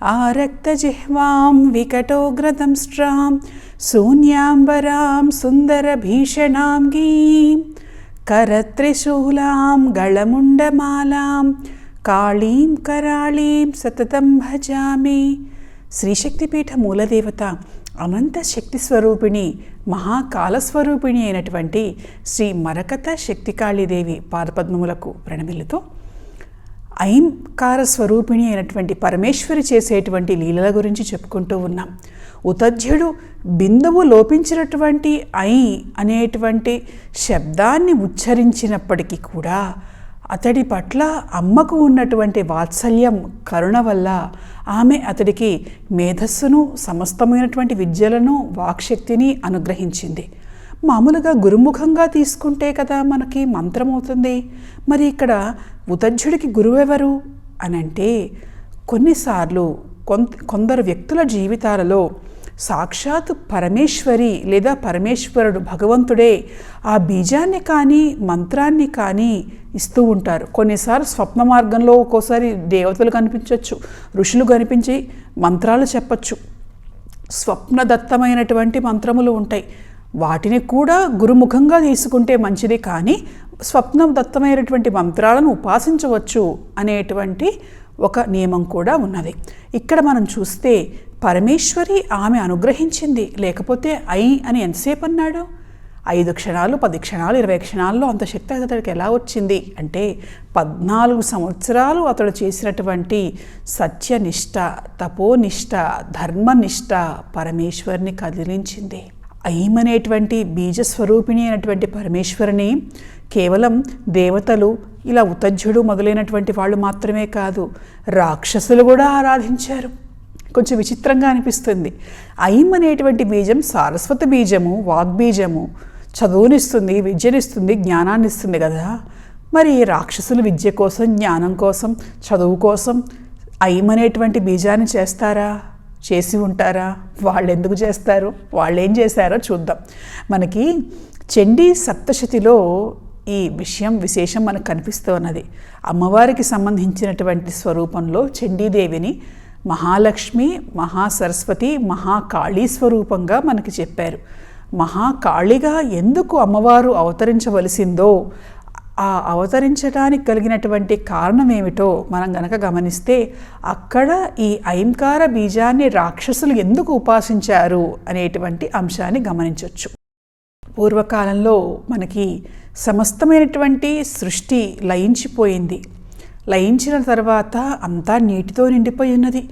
ఆరక్తజిహ్వాం వికటోగ్రదంష్ట్రాం शून्याम्बरां सुन्दरभीषणां गीं करत्रिशूलां गळमुण्डमालां కాళీం కరాళీం సతతం భజామి శ్రీశక్తిపీఠ మూలదేవత అనంత శక్తి స్వరూపిణి మహాకాలస్వరూపిణి అయినటువంటి శ్రీ మరకత శక్తికాళీదేవి పాదపద్మములకు ప్రణమిల్లుతూ ఐంకార స్వరూపిణి అయినటువంటి పరమేశ్వరి చేసేటువంటి లీలల గురించి చెప్పుకుంటూ ఉన్నాం. ఉతధ్యుడు బిందువు లోపించినటువంటి ఐ అనేటువంటి శబ్దాన్ని ఉచ్చరించినప్పటికీ కూడా అతడి పట్ల అమ్మకు ఉన్నటువంటి వాత్సల్యం కరుణ వల్ల ఆమె అతడికి మేధస్సును సమస్తమైనటువంటి విద్యలను వాక్శక్తిని అనుగ్రహించింది. మామూలుగా గురుముఖంగా తీసుకుంటే కదా మనకి మంత్రం అవుతుంది మరి ఇక్కడ ఉతజ్జుడికి గురువెవరు? అని అంటే కొన్నిసార్లు కొంత కొందరు వ్యక్తుల జీవితాలలో సాక్షాత్ పరమేశ్వరి లేదా పరమేశ్వరుడు భగవంతుడే ఆ బీజాన్ని కానీ మంత్రాన్ని కానీ ఇస్తూ ఉంటారు. కొన్నిసార్లు స్వప్న మార్గంలో ఒక్కోసారి దేవతలు కనిపించవచ్చు ఋషులు కనిపించి మంత్రాలు చెప్పచ్చు. స్వప్నదత్తమైనటువంటి మంత్రములు ఉంటాయి. వాటిని కూడా గురుముఖంగా తీసుకుంటే మంచిది కానీ స్వప్నం దత్తమైనటువంటి మంత్రాలను ఉపాసించవచ్చు అనేటువంటి ఒక నియమం కూడా ఉన్నది. ఇక్కడ మనం చూస్తే పరమేశ్వరి ఆమె అనుగ్రహించింది. లేకపోతే ఐ అని ఎంతసేపు అన్నాడు? ఐదు క్షణాలు పది క్షణాలు ఇరవై క్షణాల్లో అంత శక్తి అతడికి ఎలా వచ్చింది? అంటే పద్నాలుగు సంవత్సరాలు అతడు చేసినటువంటి సత్యనిష్ట తపోనిష్ట ధర్మనిష్ట పరమేశ్వరిని కదిలించింది. ఐమనేటువంటి బీజస్వరూపిణి అయినటువంటి పరమేశ్వరిని కేవలం దేవతలు ఇలా ఉతజ్జుడు మొదలైనటువంటి వాళ్ళు మాత్రమే కాదు రాక్షసులు కూడా ఆరాధించారు. కొంచెం విచిత్రంగా అనిపిస్తుంది. ఐం అనేటువంటి బీజం సారస్వత బీజము వాగ్బీజము. చదువునిస్తుంది విద్యనిస్తుంది జ్ఞానాన్ని ఇస్తుంది కదా. మరి రాక్షసులు విద్య కోసం జ్ఞానం కోసం చదువు కోసం ఐం అనేటువంటి బీజాన్ని చేస్తారా? చేసి ఉంటారా? వాళ్ళు ఎందుకు చేస్తారు? వాళ్ళు ఏం చేశారో చూద్దాం. మనకి చండీ సప్తశతిలో ఈ విషయం విశేషం మనకు కనిపిస్తూ ఉన్నది. అమ్మవారికి సంబంధించినటువంటి స్వరూపంలో చండీదేవిని మహాలక్ష్మి మహాసరస్వతి మహాకాళీ స్వరూపంగా మనకి చెప్పారు. మహాకాళిగా ఎందుకు అమ్మవారు అవతరించవలసిందో ఆ అవతరించడానికి కలిగినటువంటి కారణం ఏమిటో మనం గనక గమనిస్తే అక్కడ ఈ ఐంకార బీజాన్ని రాక్షసులు ఎందుకు ఉపాసించారు అనేటువంటి అంశాన్ని గమనించవచ్చు పూర్వకాలంలో మనకి సమస్తమైనటువంటి సృష్టి లయించిపోయింది. లయించిన తర్వాత అంతా నీటితో నిండిపోయి ఉన్నది.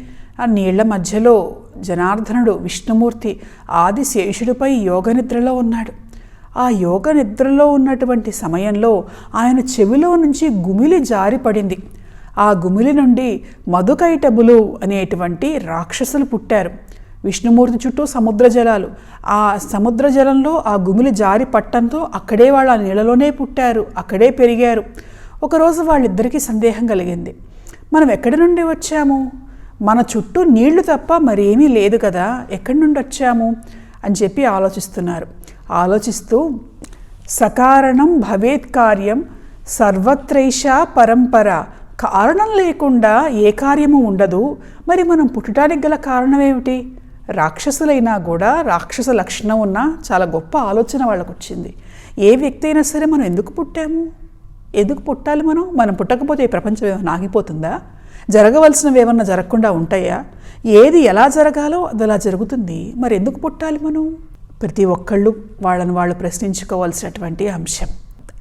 ఆ నీళ్ళ మధ్యలో జనార్దనుడు విష్ణుమూర్తి ఆది శేషుడిపై యోగనిద్రలో ఉన్నాడు. ఆ యోగ నిద్రలో ఉన్నటువంటి సమయంలో ఆయన చెవిలో నుంచి గుమిలి జారిపడింది ఆ గుమిలి నుండి మధుకైటబులు అనేటువంటి రాక్షసులు పుట్టారు. విష్ణుమూర్తి చుట్టూ సముద్ర జలాలు. ఆ సముద్ర జలంలో ఆ గుమిలి జారి పట్టంతో అక్కడే వాళ్ళు ఆ నీళ్ళలోనే పుట్టారు. అక్కడే పెరిగారు. ఒకరోజు వాళ్ళిద్దరికీ సందేహం కలిగింది. మనం ఎక్కడి నుండి వచ్చాము? మన చుట్టూ నీళ్ళు తప్ప మరేమీ లేదు కదా. ఎక్కడి నుండి వచ్చాము? అని చెప్పి ఆలోచిస్తున్నారు. ఆలోచిస్తూ సకారణం భవేత్ కార్యం సర్వత్రైషా పరంపర. కారణం లేకుండా ఏ కార్యము ఉండదు. మరి మనం పుట్టడానికి గల కారణం ఏమిటి రాక్షసులైనా కూడా రాక్షస లక్షణం ఉన్న చాలా గొప్ప ఆలోచన వాళ్ళకు వచ్చింది ఏ వ్యక్తి అయినా సరే మనం ఎందుకు పుట్టాము? ఎందుకు పుట్టాలి మనం? మనం పుట్టకపోతే ఈ ప్రపంచం ఏమైనా ఆగిపోతుందా? జరగవలసినవి ఏమన్నా జరగకుండా ఉంటాయా? ఏది ఎలా జరగాలో అది అలా జరుగుతుంది. మరి ఎందుకు పుట్టాలి మనం? ప్రతి ఒక్కళ్ళు వాళ్ళని వాళ్ళు ప్రశ్నించుకోవాల్సినటువంటి అంశం.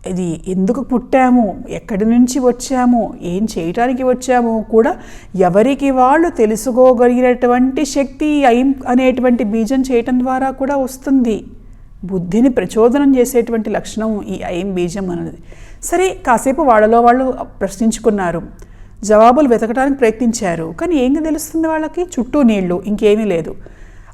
ఇది ఎందుకు పుట్టాము? ఎక్కడి నుంచి వచ్చాము? ఏం చేయటానికి వచ్చాము? కూడా ఎవరికి వాళ్ళు తెలుసుకోగలిగినటువంటి శక్తి ఐం అనేటువంటి బీజం చేయటం ద్వారా కూడా వస్తుంది. బుద్ధిని ప్రచోదనం చేసేటువంటి లక్షణం ఈ ఐం బీజం అన్నది. సరే కాసేపు వాళ్ళలో వాళ్ళు ప్రశ్నించుకున్నారు. జవాబులు వెతకడానికి ప్రయత్నించారు. కానీ ఏం తెలుస్తుంది వాళ్ళకి? చుట్టూ నీళ్ళు ఇంకేమీ లేదు.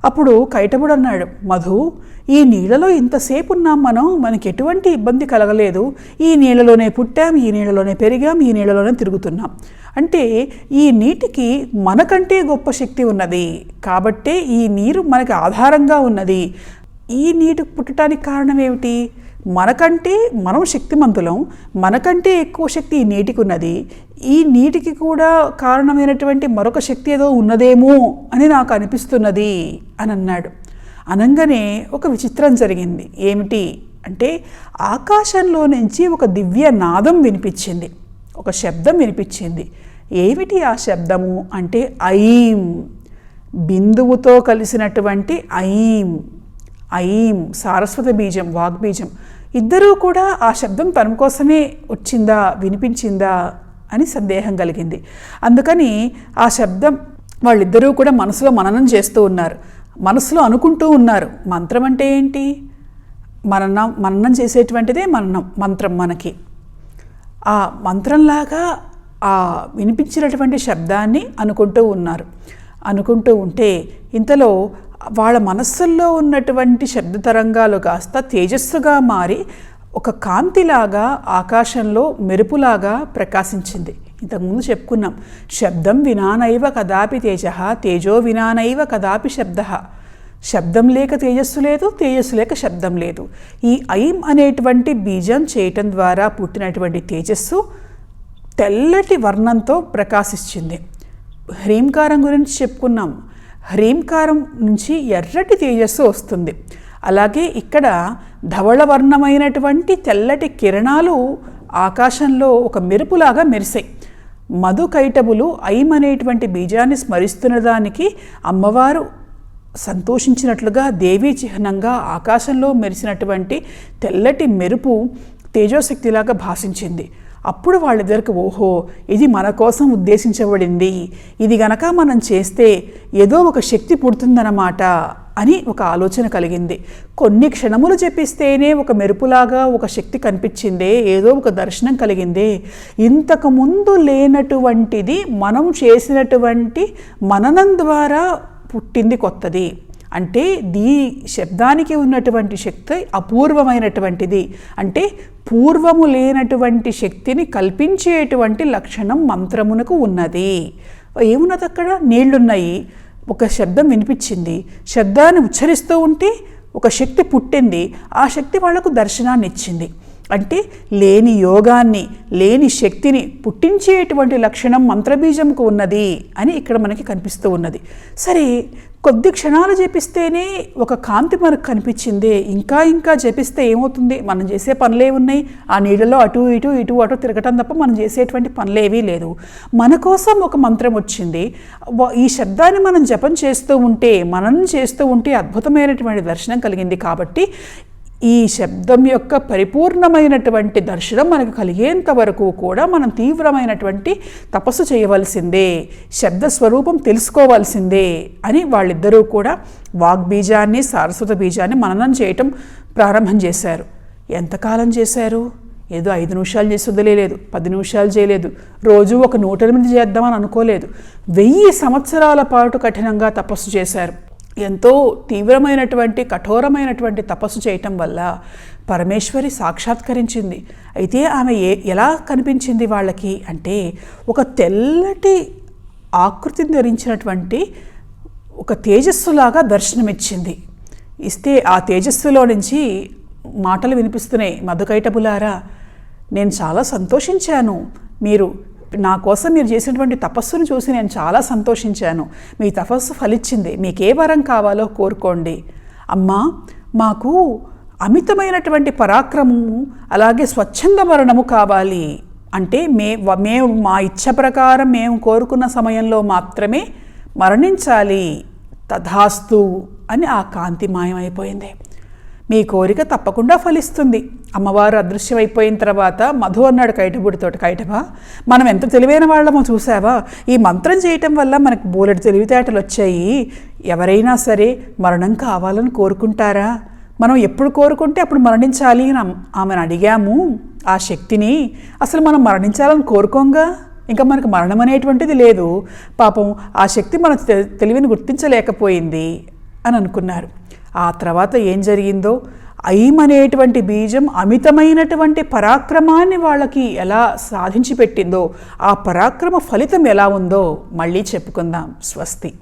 అప్పుడు కైటబుడు అన్నాడు మధు ఈ నీళ్ళలో ఇంతసేపు ఉన్నాం మనం మనకి ఎటువంటి ఇబ్బంది కలగలేదు. ఈ నీళ్ళలోనే పుట్టాం ఈ నీళ్ళలోనే పెరిగాం ఈ నీళ్ళలోనే తిరుగుతున్నాం. అంటే ఈ నీటికి మనకంటే గొప్ప శక్తి ఉన్నది. కాబట్టే ఈ నీరు మనకి ఆధారంగా ఉన్నది. ఈ నీటి పుట్టడానికి కారణం ఏమిటి? మనకంటే మనం శక్తిమంతులం మనకంటే ఎక్కువ శక్తి ఈ నీటికి ఉన్నది ఈ నీటికి కూడా కారణమైనటువంటి మరొక శక్తి ఏదో ఉన్నదేమో అని నాకు అనిపిస్తున్నది అని అన్నాడు. అనగానే ఒక విచిత్రం జరిగింది. ఏమిటి అంటే ఆకాశంలో నుంచి ఒక దివ్య నాదం వినిపించింది. ఒక శబ్దం వినిపించింది. ఏమిటి ఆ శబ్దము అంటే ఐం. బిందువుతో కలిసినటువంటి ఐం. ఐం సారస్వత బీజం వాగ్బీజం ఇద్దరూ కూడా ఆ శబ్దం తన కోసమే వచ్చిందా వినిపించిందా అని సందేహం కలిగింది. అందుకని ఆ శబ్దం వాళ్ళిద్దరూ కూడా మనసులో మననం చేస్తూ ఉన్నారు. మనసులో అనుకుంటూ ఉన్నారు మంత్రం అంటే ఏంటి? మననం మననం చేసేటువంటిదే మననం మంత్రం మనకి. ఆ మంత్రంలాగా ఆ వినిపించినటువంటి శబ్దాన్ని అనుకుంటూ ఉన్నారు. అనుకుంటూ ఉంటే ఇంతలో వాళ్ళ మనస్సుల్లో ఉన్నటువంటి శబ్ద తరంగాలు కాస్త తేజస్సుగా మారి ఒక కాంతిలాగా ఆకాశంలో మెరుపులాగా ప్రకాశించింది. ఇంతకుముందు చెప్పుకున్నాం శబ్దం వినానైవ కదాపి తేజ తేజో వినానైవ కదాపి శబ్ద. శబ్దం లేక తేజస్సు లేదు తేజస్సు లేక శబ్దం లేదు. ఈ ఐం అనేటువంటి బీజం చేయటం ద్వారా పుట్టినటువంటి తేజస్సు తెల్లటి వర్ణంతో ప్రకాశించింది. హ్రీంకారం గురించి చెప్పుకున్నాం హ్రీంకారం నుంచి ఎర్రటి తేజస్సు వస్తుంది. అలాగే ఇక్కడ ధవళవర్ణమైనటువంటి తెల్లటి కిరణాలు ఆకాశంలో ఒక మెరుపులాగా మెరిసాయి. మధు కైటబులు అనేటువంటి బీజాన్ని స్మరిస్తున్న దానికి అమ్మవారు సంతోషించినట్లుగా దేవీ చిహ్నంగా ఆకాశంలో మెరిసినటువంటి తెల్లటి మెరుపు తేజోశక్తిలాగా భాషించింది. అప్పుడు వాళ్ళిద్దరికి ఓహో ఇది మన కోసం ఉద్దేశించబడింది. ఇది గనక మనం చేస్తే ఏదో ఒక శక్తి పుడుతుందన్నమాట అని ఒక ఆలోచన కలిగింది. కొన్ని క్షణములు చెప్పిస్తేనే ఒక మెరుపులాగా ఒక శక్తి కనిపించిందే ఏదో ఒక దర్శనం కలిగిందే. ఇంతకు ముందు లేనటువంటిది మనం చేసినటువంటి మననం ద్వారా పుట్టింది కొత్తది. అంటే దీ శబ్దానికి ఉన్నటువంటి శక్తి అపూర్వమైనటువంటిది. అంటే పూర్వము లేనటువంటి శక్తిని కల్పించేటువంటి లక్షణం మంత్రమునకు ఉన్నది. ఏమున్నది అక్కడ నీళ్ళున్నాయి. ఒక శబ్దం వినిపించింది. శబ్దాన్ని ఉచ్చరిస్తూ ఉంటే ఒక శక్తి పుట్టింది. ఆ శక్తి వాళ్ళకు దర్శనాన్ని ఇచ్చింది అంటే లేని యోగాన్ని లేని శక్తిని పుట్టించేటువంటి లక్షణం మంత్రబీజంకు ఉన్నది అని ఇక్కడ మనకి కనిపిస్తూ ఉన్నది. సరే కొద్ది క్షణాలు జపిస్తేనే ఒక కాంతి మనకు కనిపించింది. ఇంకా ఇంకా జపిస్తే ఏమవుతుంది? మనం చేసే పనులే ఉన్నాయి. ఆ నీళ్ళలో అటు ఇటు ఇటు అటు తిరగటం తప్ప మనం చేసేటువంటి పనులేవీ లేదు మన కోసం ఒక మంత్రం వచ్చింది. ఈ శబ్దాన్ని మనం జపం చేస్తూ ఉంటే మనం చేస్తూ ఉంటే అద్భుతమైనటువంటి దర్శనం కలిగింది కాబట్టి ఈ శబ్దం యొక్క పరిపూర్ణమైనటువంటి దర్శనం మనకు కలిగేంత వరకు కూడా మనం తీవ్రమైనటువంటి తపస్సు చేయవలసిందే శబ్ద స్వరూపం తెలుసుకోవాల్సిందే అని వాళ్ళిద్దరూ కూడా వాగ్బీజాన్ని సారస్వత బీజాన్ని మననం చేయటం ప్రారంభం చేశారు. ఎంతకాలం చేశారు? ఏదో ఐదు నిమిషాలు చేసి వదిలేదు పది నిమిషాలు చేయలేదు రోజు ఒక నూట ఎనిమిది చేద్దామని అనుకోలేదు. వెయ్యి సంవత్సరాల పాటు కఠినంగా తపస్సు చేశారు. ఎంతో తీవ్రమైనటువంటి కఠోరమైనటువంటి తపస్సు చేయటం వల్ల పరమేశ్వరి సాక్షాత్కరించింది. అయితే ఆమె ఏ ఎలా కనిపించింది వాళ్ళకి అంటే ఒక తెల్లటి ఆకృతిని ధరించినటువంటి ఒక తేజస్సులాగా దర్శనమిచ్చింది. ఇస్తే ఆ తేజస్సులో నుంచి మాటలు వినిపిస్తున్నాయి. మధుకైటబులారా నేను చాలా సంతోషించాను. మీరు నా కోసం మీరు చేసినటువంటి తపస్సును చూసి నేను చాలా సంతోషించాను. మీ తపస్సు ఫలిచ్చింది. మీకు ఏ వరం కావాలో కోరుకోండి. అమ్మా మాకు అమితమైనటువంటి పరాక్రమము అలాగే స్వచ్ఛంద మరణము కావాలి. అంటే మే మేము మా ఇచ్ఛ ప్రకారం మేము కోరుకున్న సమయంలో మాత్రమే మరణించాలి. తథాస్తు అని ఆ కాంతి మాయమైపోయింది. మీ కోరిక తప్పకుండా ఫలిస్తుంది. అమ్మవారు అదృశ్యమైపోయిన తర్వాత మధు అన్నాడు కైటబుడితోటి కైటబా మనం ఎంత తెలివైన వాళ్ళమో చూసావా? ఈ మంత్రం చేయటం వల్ల మనకు బోలెడు తెలివితేటలు వచ్చాయి. ఎవరైనా సరే మరణం కావాలని కోరుకుంటారా? మనం ఎప్పుడు కోరుకుంటే అప్పుడు మరణించాలి అని ఆమెను అడిగాము. ఆ శక్తిని అసలు మనం మరణించాలని కోరుకోంగా? ఇంకా మనకు మరణం అనేటువంటిది లేదు. పాపం ఆ శక్తి మన తె- తెలివిని గుర్తించలేకపోయింది అని అనుకున్నారు. ఆ తర్వాత ఏం జరిగిందో ఐమ్ అనేటువంటి బీజం అమితమైనటువంటి పరాక్రమాన్ని వాళ్ళకి ఎలా సాధించి పెట్టిందో ఆ పరాక్రమ ఫలితం ఎలా ఉందో మళ్ళీ చెప్పుకుందాం. స్వస్తి.